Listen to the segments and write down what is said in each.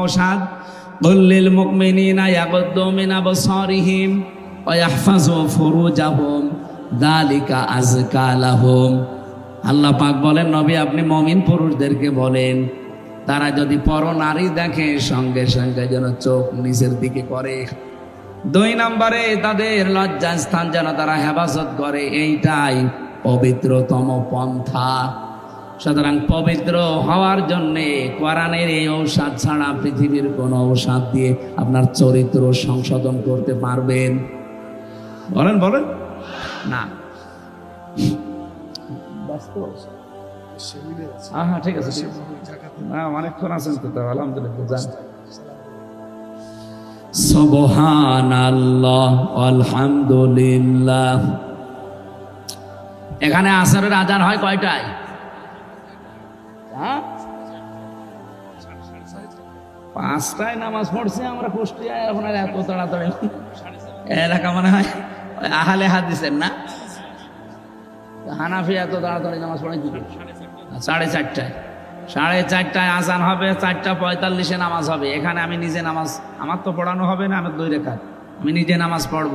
ঔষধ কল্লিল মুকমিনিনা মিন যালিকা আযকা আল্লাহ পাক বলেন, নবী আপনি মমিন পুরুষদেরকে বলেন, তারা যদি পর নারী দেখে, সঙ্গে সঙ্গে যেন চোখ নিচের দিকে করে। দুই নম্বরে তাদের লজ্জা স্থান যেন তারা হেফাজত করে, এইটাই পবিত্রতম পন্থা। সুতরাং পবিত্র হওয়ার জন্যে কোরআনের এই ঔষধ ছাড়া পৃথিবীর কোন ঔষধ দিয়ে আপনার চরিত্র সংশোধন করতে পারবেন। বলেন বলেন। না। হ্যাঁ হ্যাঁ ঠিক আছে ঠিক হ্যাঁ অনেকক্ষণ আছেন তো তাও, আলহামদুলিল্লাহ যান। সুবহানাল্লাহ আলহামদুলিল্লাহ। এখানে আসরের আজান হয় কয়টায়? পাঁচটায় নামাজ পড়ছে, আমরা কুষ্টিয়ায়, এখন আর এত তাড়াতাড়ি। এলাকা মনে হয় আহালে হাদিসের না? হানাফি এত তাড়াতাড়ি নামাজ পড়ে কি সাড়ে চারটায়। সাড়ে চারটায় আজান হবে, চারটা পঁয়তাল্লিশে নামাজ হবে। এখানে আমি নিজে নামাজ, আমার তো পড়ানো হবে না আমার দুই রেখা আমি নিজে নামাজ পড়ব।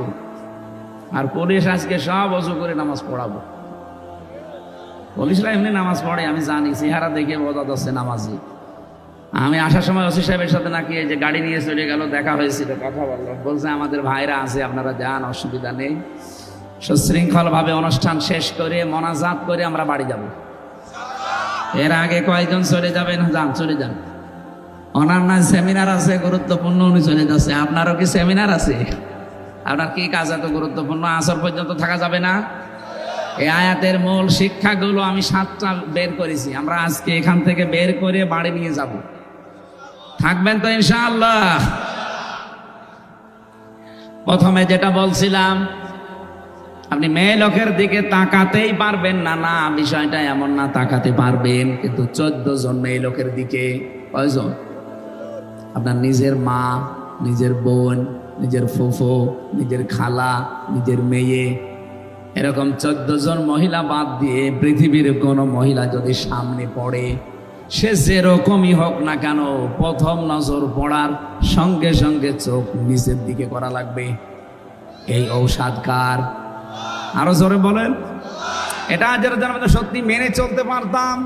আর পুলিশ আজকে সব অজু করে নামাজ পড়াবো। পুলিশরা এমনি নামাজ পড়ে, আমি জানি, চেহারা দেখে বোঝা যাচ্ছে নামাজি। আমি আসার সময় ওসি সাহেবের সাথে নাকি যে গাড়ি নিয়ে চলে গেল, দেখা হয়েছিল, কথা বলল। বলছে, আমাদের ভাইরা আছে, আপনারা যান, অসুবিধা নেই। সুশৃঙ্খলভাবে অনুষ্ঠান শেষ করে, মনাজাত করে আমরা বাড়ি যাব। এর আগে কয়েকজন চলে যাবেন, যান, চলে যান। ওনার না সেমিনার আছে, গুরুত্বপূর্ণ, উনি চলে যাচ্ছে। আপনারও কি সেমিনার আছে? আপনার কি কাজ এত গুরুত্বপূর্ণ? আসর পর্যন্ত থাকা যাবে না? এই আয়াতের মূল শিক্ষাগুলো আমি সাতটা বের করেছি। আমরা আজকে এখান থেকে বের করে বাড়ি নিয়ে যাব। থাকবেন তো ইনশাআল্লাহ। প্রথমে যেটা বলছিলাম, আপনি মেয়ে লোকের দিকে তাকাতেই পারবেন না। না, বিষয়টা এমন না, তাকাতে পারবেন, কিন্তু চোদ্দ জন মেয়ে লোকের দিকে, কয়জন? আপনার নিজের মা, নিজের বোন, নিজের ফুফু, নিজের খালা, নিজের মেয়ে, এরকম চোদ্দ জন মহিলা বাদ দিয়ে পৃথিবীর কোনো মহিলা যদি সামনে পড়ে সে যেরকমই হোক না কেন, প্রথম নজর পড়ার সঙ্গে সঙ্গে চোখ নিচের দিকে করা লাগবে। এই ঔষধ কার? আরও জোরে বলেন। এটা যারা আমরা সত্যি মেনে চলতে পারতাম।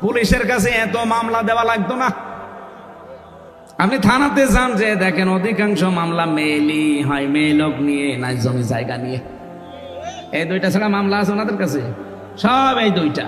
পুলিশের কাছে এত মামলা দেওয়া লাগতো না। আপনি থানাতে যান যে দেখেন অধিকাংশ মামলা মেয়েলি হয়, মেয়ে লোক নিয়ে না জমি জায়গা নিয়ে। এই দুইটা ছাড়া মামলা আছে ওনাদের কাছে? সব এই দুইটা।